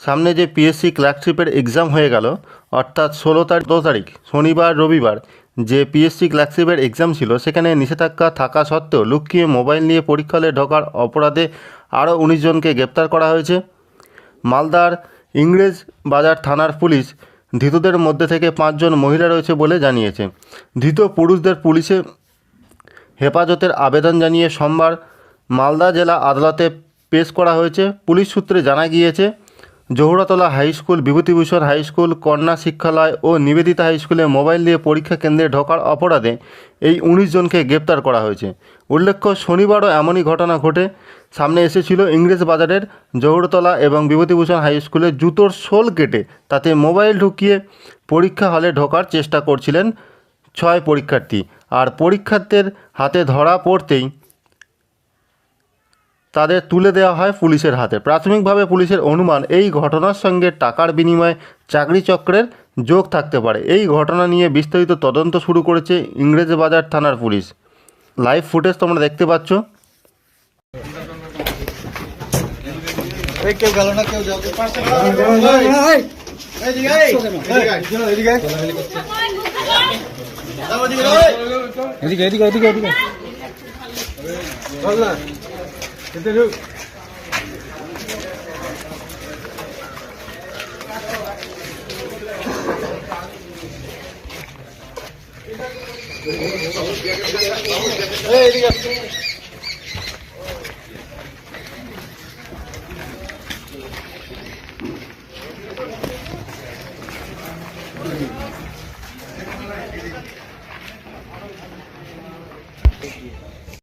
সামনে যে PSC ক্লার্কশিপের exam হয়ে গেল, অর্থাৎ ষোলো তারিখ, দশ তারিখ, শনিবার, রবিবার যে পিএসসি ক্লার্কশিপের এক্সাম ছিল, সেখানে নিষেধাজ্ঞা থাকা সত্ত্বেও লুকিয়ে মোবাইল নিয়ে পরীক্ষালে ঢোকার অপরাধে আরও উনিশ জনকে গ্রেপ্তার করা হয়েছে। মালদার ইংরেজ বাজার থানার পুলিশ ধৃতদের মধ্যে থেকে পাঁচজন মহিলা রয়েছে বলে জানিয়েছে। ধৃত পুরুষদের পুলিশে হেফাজতের আবেদন জানিয়ে সোমবার মালদা জেলা আদালতে পেশ করা হয়েছে। পুলিশ সূত্রে জানা গিয়েছে Jahuratala high school, Bibhutibhushan high school, কন্যা শিক্ষালয় ও নিবেদিতা হাই স্কুলে মোবাইল দিয়ে পরীক্ষা কেন্দ্রে ঢোকার অপরাধে এই উনিশ জনকে গ্রেপ্তার করা হয়েছে। উল্লেখ্য, শনিবারও এমনই ঘটনা ঘটে। সামনে এসেছিল ইংরেজ বাজারের জহুরতলা এবং বিভূতিভূষণ হাই স্কুলে জুতোর শোল কেটে তাতে মোবাইল ঢুকিয়ে পরীক্ষা হলে ঢোকার চেষ্টা করছিলেন ছয় পরীক্ষার্থী। আর পরীক্ষার্থীর হাতে ধরা পড়তেই তাদের তুলে দেওয়া হয় পুলিশের হাতে। প্রাথমিকভাবে পুলিশের অনুমান এই ঘটনার সঙ্গে টাকার বিনিময়ে চাকরি চক্রের যোগ থাকতে পারে। এই ঘটনা নিয়ে বিস্তারিত তদন্ত শুরু করেছে ইংরেজ বাজার থানার পুলিশ। লাইভ ফুটেজ তোমরা দেখতে পাচ্ছ। কেউ গেল না কেউ এদিকে এদিকে ഇതൊരു